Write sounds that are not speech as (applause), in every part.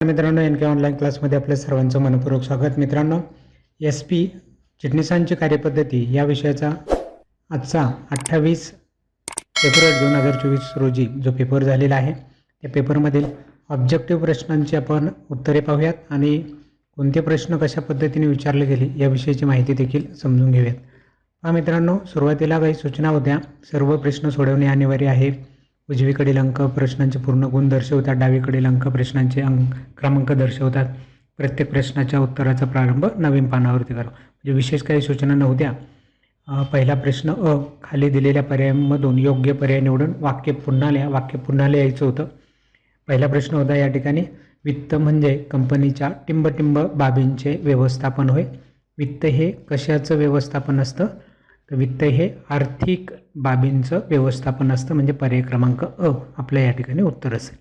मित्रांनो एन के ऑनलाईन क्लासमध्ये आपल्या सर्वांचं मनपूर्वक स्वागत. मित्रांनो एस पी चिटणीसांची कार्यपद्धती या विषयाचा आजचा अठ्ठावीस फेब्रुवारी दोन हजार चोवीस रोजी जो पेपर झालेला आहे त्या पेपरमधील ऑब्जेक्टिव्ह प्रश्नांची आपण उत्तरे पाहूयात आणि कोणते प्रश्न कशा पद्धतीने विचारले गेले याविषयीची माहिती देखील समजून घेऊयात. हा मित्रांनो सुरुवातीला काही सूचना होत्या. सर्व प्रश्न सोडवणे अनिवार्य आहे. उजवीकडील अंक प्रश्नांचे पूर्ण गुण दर्शवतात डावीकडील अंक प्रश्नांचे अंक क्रमांक दर्शवतात. प्रत्येक प्रश्नाच्या उत्तराचा प्रारंभ नवीन पानावरती करा. म्हणजे विशेष काही सूचना नव्हत्या पहिला प्रश्न अ खाली दिलेल्या पर्यायांमधून योग्य पर्याय निवडून वाक्य पुन्हा लिहा वाक्य पुन्हा लिहायचं होतं. पहिला प्रश्न होता या ठिकाणी वित्त म्हणजे कंपनीच्या टिंबटिंब बाबींचे व्यवस्थापन होय. वित्त हे कशाचं व्यवस्थापन असतं? तर वित्त हे आर्थिक बाबींचं व्यवस्थापन असतं म्हणजे पर्याय क्रमांक अ आपलं या ठिकाणी उत्तर असेल.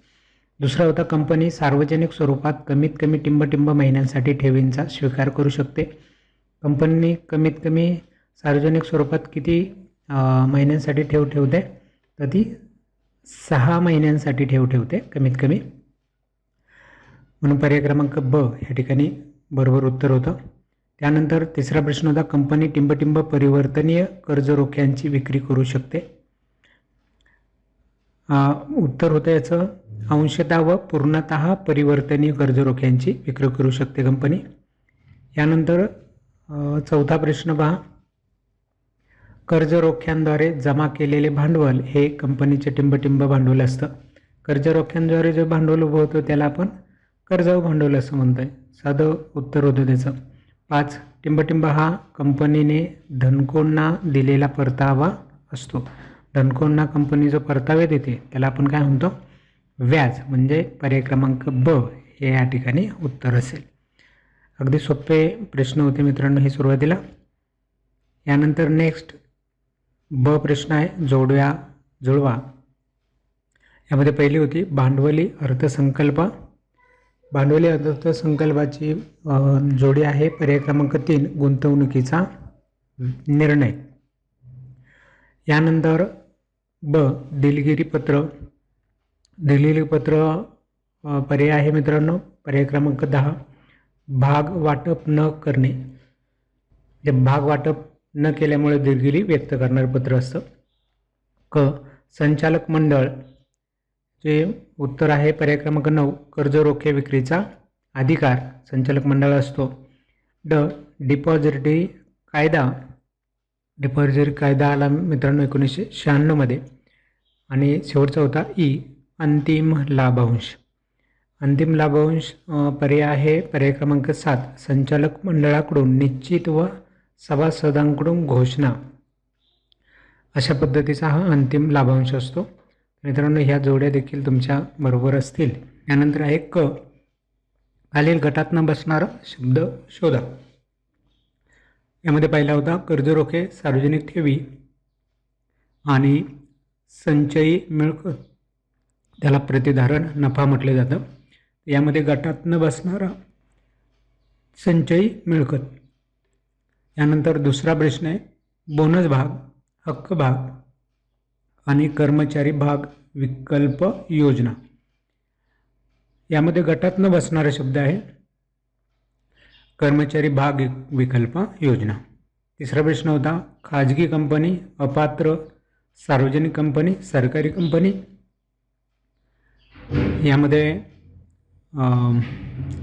दुसरा होता कंपनी सार्वजनिक स्वरूपात कमीत कमी टिंबटिंब महिन्यांसाठी ठेवींचा स्वीकार करू शकते. कंपनी कमीत कमी सार्वजनिक स्वरूपात किती महिन्यांसाठी ठेव ठेवते? तर ती सहा महिन्यांसाठी ठेव ठेवते कमीत कमी. म्हणून पर्याय क्रमांक ब या ठिकाणी बरोबर उत्तर होतं. त्यानंतर तिसरा प्रश्न होता कंपनी टिंबटिंब परिवर्तनीय कर्ज रोख्यांची विक्री करू शकते? उत्तर होतं याचं अंशतः व पूर्णतः परिवर्तनीय कर्ज रोख्यांची विक्री करू शकते कंपनी. यानंतर चौथा प्रश्न पहा. कर्ज रोख्यांद्वारे जमा केलेले भांडवल हे कंपनीचे टिंबटिंब भांडवल असतं. कर्ज रोख्यांद्वारे जे भांडवल उभं होतं त्याला आपण कर्जाऊ भांडवल असं म्हणतोय. साधं उत्तर होतं त्याचं. पाच टिंबटिंब हा कंपनीने धनकोंना दिलेला परतावा असतो. धनकोंना कंपनी जो परतावे देते. त्याला आपण काय म्हणतो? व्याज म्हणजे पर्याय क्रमांक ब हे या ठिकाणी उत्तर असेल. अगदी सोपे प्रश्न होते मित्रांनो हे सुरुवातीला. यानंतर नेक्स्ट ब प्रश्न आहे जोडव्या जुळवा. यामध्ये पहिली होती भांडवली अर्थसंकल्प. भांडवली अर्थसंकल्पाची जोडी आहे. पर्याय क्रमांक तीन गुंतवणुकीचा निर्णय. यानंतर ब दिलगिरी पत्र. दिलेली पत्र पर्याय आहे मित्रांनो. पर्याय क्रमांक दहा भाग वाटप न करणे. जे भाग वाटप न केल्यामुळे दिलगिरी व्यक्त करणारं पत्र असतं. क संचालक मंडळ. जे उत्तर आहे पर्याय क्रमांक नऊ कर्ज रोखे विक्रीचा अधिकार संचालक मंडळ असतो. ड डिपॉझिटरी कायदा डिपॉझिटरी कायदा आला मित्रांनो एकोणीसशे शहाण्णवमध्ये आणि शेवटचा होता ई अंतिम लाभांश. अंतिम लाभांश पर्याय आहे पर्याय क्रमांक सात संचालक मंडळाकडून निश्चित व सभासदांकडून घोषणा. अशा पद्धतीचा हा अंतिम लाभांश असतो. मित्रांनो ह्या जोड्या देखील तुमच्या बरोबर असतील. यानंतर आहे क खालील गटातनं बसणारा शब्द शोधा. यामध्ये पहिला होता कर्जरोखे सार्वजनिक ठेवी आणि संचयी मिळकत त्याला प्रतिधारण नफा म्हटलं जातं. यामध्ये गटातनं बसणारा संचयी मिळकत. यानंतर दुसरा प्रश्न आहे बोनस भाग हक्क भाग. आणि कर्मचारी भाग विकल्प योजना. यामध्ये गटातनं बसणारा शब्द आहे कर्मचारी भाग विकल्प योजना. तिसरा प्रश्न होता खाजगी कंपनी अपात्र सार्वजनिक कंपनी सरकारी कंपनी? यामध्ये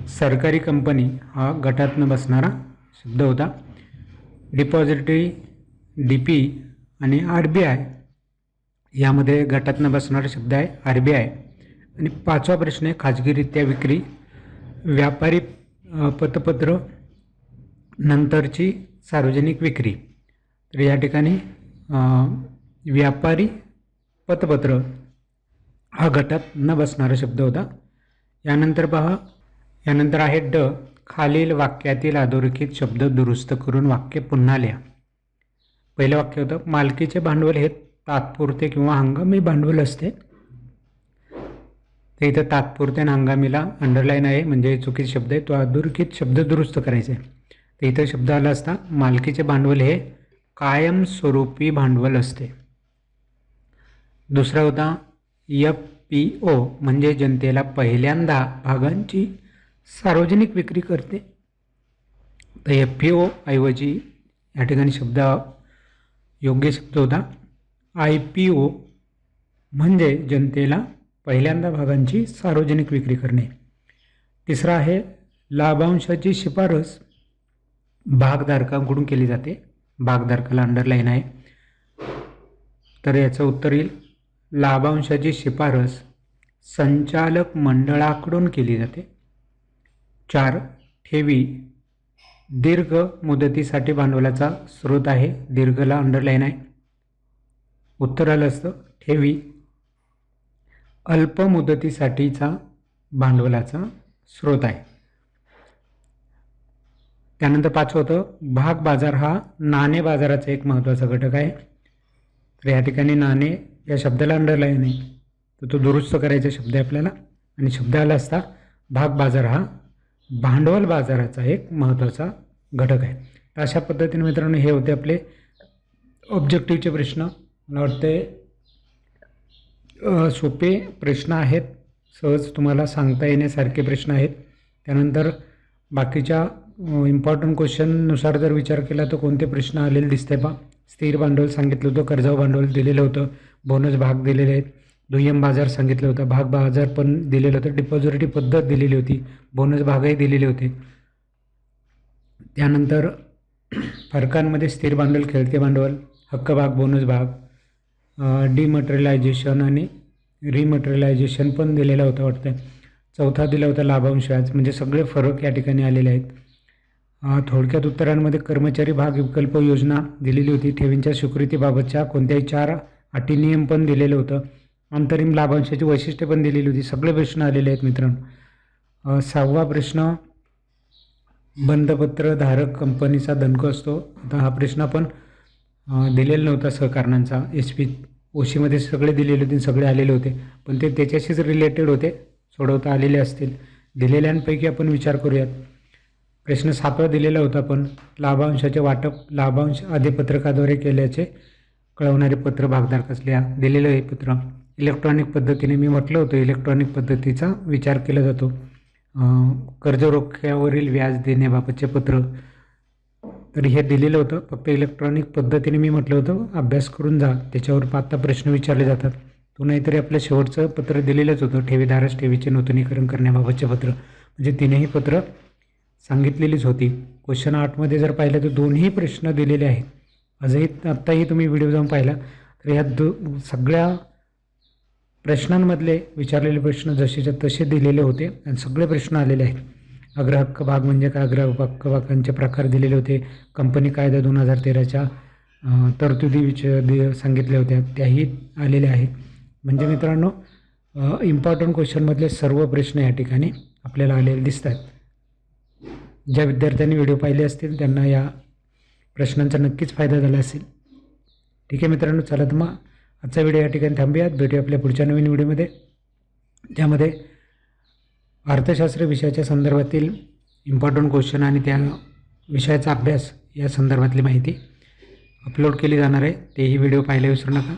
सरकारी कंपनी हा गटातनं बसणारा शब्द होता. डिपॉझिटरी डी पी आणि आर बी आय यामध्ये गटातनं बसणारा शब्द आहे आर बी आय आणि पाचवा प्रश्न आहे खाजगीरित्या विक्री व्यापारी पतपत्र नंतरची सार्वजनिक विक्री. तर या ठिकाणी व्यापारी पतपत्र हा गटात न बसणारा शब्द होता. यानंतर पहा यानंतर आहे ड खालील वाक्यातील अधोरेखित शब्द दुरुस्त करून वाक्य पुन्हा लिहा. पहिलं वाक्य होतं मालकीचे भांडवल हे तात्पुरते किंवा हंगामी भांडवल असते. तर इथं तात्पुरते आणि हंगामीला अंडरलाईन आहे म्हणजे चुकीत शब्द आहे तो अधोरेखित शब्द दुरुस्त करायचा. आहे तर इथं शब्द आला असता मालकीचे भांडवल हे कायमस्वरूपी भांडवल असते. दुसरा होता एफ पी ओ म्हणजे जनतेला पहिल्यांदा भागांची सार्वजनिक विक्री करते. तर एफ पी ओ ऐवजी या ठिकाणी शब्द योग्य शब्द होता. आय पी ओ म्हणजे जनतेला पहिल्यांदा भागांची सार्वजनिक विक्री करणे. तिसरा आहे लाभांशाची शिफारस भागधारकांकडून केली जाते. भागधारकाला अंडरलाईन आहे. तर याचं उत्तर येईल लाभांशाची शिफारस संचालक मंडळाकडून केली जाते. चार ठेवी दीर्घ मुदतीसाठी भांडवलाचा स्रोत आहे. दीर्घला अंडरलाईन आहे. उत्तर आलं असतं. ठेवी. अल्प मुदतीसाठीचा भांडवलाचा स्रोत आहे. त्यानंतर पाचवं होतं भाग बाजार हा नाणे बाजाराचा एक महत्त्वाचा घटक आहे. तर या ठिकाणी नाणे या शब्दाला अंडरलाईन आहे. तर तो दुरुस्त करायचा शब्द आहे आपल्याला. आणि शब्द आला असता भाग बाजार हा भांडवल बाजाराचा एक महत्त्वाचा घटक आहे. तर अशा पद्धतीने मित्रांनो हे होते आपले ऑब्जेक्टिव्हचे प्रश्न. मला वाटते सोपे प्रश्न आहेत. सहज तुम्हाला सांगता येण्यासारखे प्रश्न आहेत. त्यानंतर बाकीच्या इम्पॉर्टंट क्वेश्चननुसार जर विचार केला तर कोणते प्रश्न आलेले दिसते पा स्थिर भांडवल सांगितलं होतं कर्जाव भांडवल दिलेलं होतं बोनस भाग दिलेले आहेत. दुय्यम बाजार सांगितलं होतं भाग बाजार पण दिलेलं होतं. डिपॉझिटरी पद्धत दिलेली होती बोनस भागही दिलेले होते. त्यानंतर (clears throat) फरकांमध्ये स्थिर भांडवल खेळते भांडवल हक्क भाग बोनस भाग. डिमटेरियलायझेशन आणि रिमटेरियलायझेशन पण दिलेला होता वाटतं चौथा दिला होता लाभांश व्याज म्हणजे सगळे फरक या ठिकाणी आलेले आहेत. थोडक्यात उत्तरांमध्ये कर्मचारी भाग विकल्प योजना दिलेली होती. ठेवींच्या स्वीकृतीबाबतच्या कोणत्याही चार अटी नियम पण दिलेलं होतं. अंतरिम लाभांशाची वैशिष्ट्ये पण दिलेली होती. सगळे प्रश्न आलेले आहेत मित्रांनो. सहावा प्रश्न बंधपत्रधारक कंपनीचा दणक असतो. आता हा प्रश्न पण दिलेला नव्हता सहकारणांचा एस पी ओशीमध्ये सगळे दिलेले होते सगळे आलेले होते. पण ते त्याच्याशीच रिलेटेड होते सोडवता आलेले असतील. दिलेल्यांपैकी आपण विचार करूयात. प्रश्न सातवा दिलेला होता पण लाभांशाचे वाटप लाभांश अधिपत्रकाद्वारे केल्याचे कळवणारे पत्र भागधार कसल्या दिलेलं हे पत्र. इलेक्ट्रॉनिक पद्धतीने मी म्हटलं होतं इलेक्ट्रॉनिक पद्धतीचा विचार केला जातो. कर्ज रोख्यावरील व्याज देण्याबाबतचे पत्र. तर हे दिलेलं होतं. फक्त इलेक्ट्रॉनिक पद्धतीने मी म्हटलं होतं अभ्यास करून जा. त्याच्यावर आता प्रश्न विचारले जातात. तो नाहीतरी आपलं शेवटचं पत्र दिलेलंच होतं ठेवीदारास ठेवीचे नूतनीकरण करण्याबाबतचे पत्र. म्हणजे तिनेही पत्र सांगितलेलीच होती. क्वेश्चन आठमध्ये जर पाहिलं तर दोन्ही प्रश्न दिलेले आहेत. आजही आत्ताही तुम्ही व्हिडिओ जाऊन पाहिला. तर ह्या दो सगळ्या प्रश्नांमधले विचारलेले प्रश्न जसेच्या तसे दिलेले होते. आणि सगळे प्रश्न आलेले आहेत. अग्रहक्क भाग म्हणजे काय? अग्रहक्क भागांचे प्रकार दिलेले होते. कंपनी कायदा दोन हजार तेराच्या तरतुदी विच सांगितल्या होत्या. त्याही आलेल्या आहेत. म्हणजे मित्रांनो इम्पॉर्टंट क्वेश्चनमधले सर्व प्रश्न या ठिकाणी आपल्याला आलेले दिसतात. ज्या विद्यार्थ्यांनी व्हिडिओ पाहिले असतील त्यांना या प्रश्नांचा नक्कीच फायदा झाला असेल. ठीक आहे मित्रांनो चला तर मग आजचा व्हिडिओ या ठिकाणी थांबूयात. भेटूया आपल्या पुढच्या नवीन व्हिडिओमध्ये. ज्यामध्ये अर्थशास्त्र विषयाच्या संदर्भातील इम्पॉर्टंट क्वेश्चन आणि त्या विषयाचा अभ्यास या संदर्भातली माहिती अपलोड केली जाणार आहे. तेही व्हिडिओ पाहायला विसरू नका.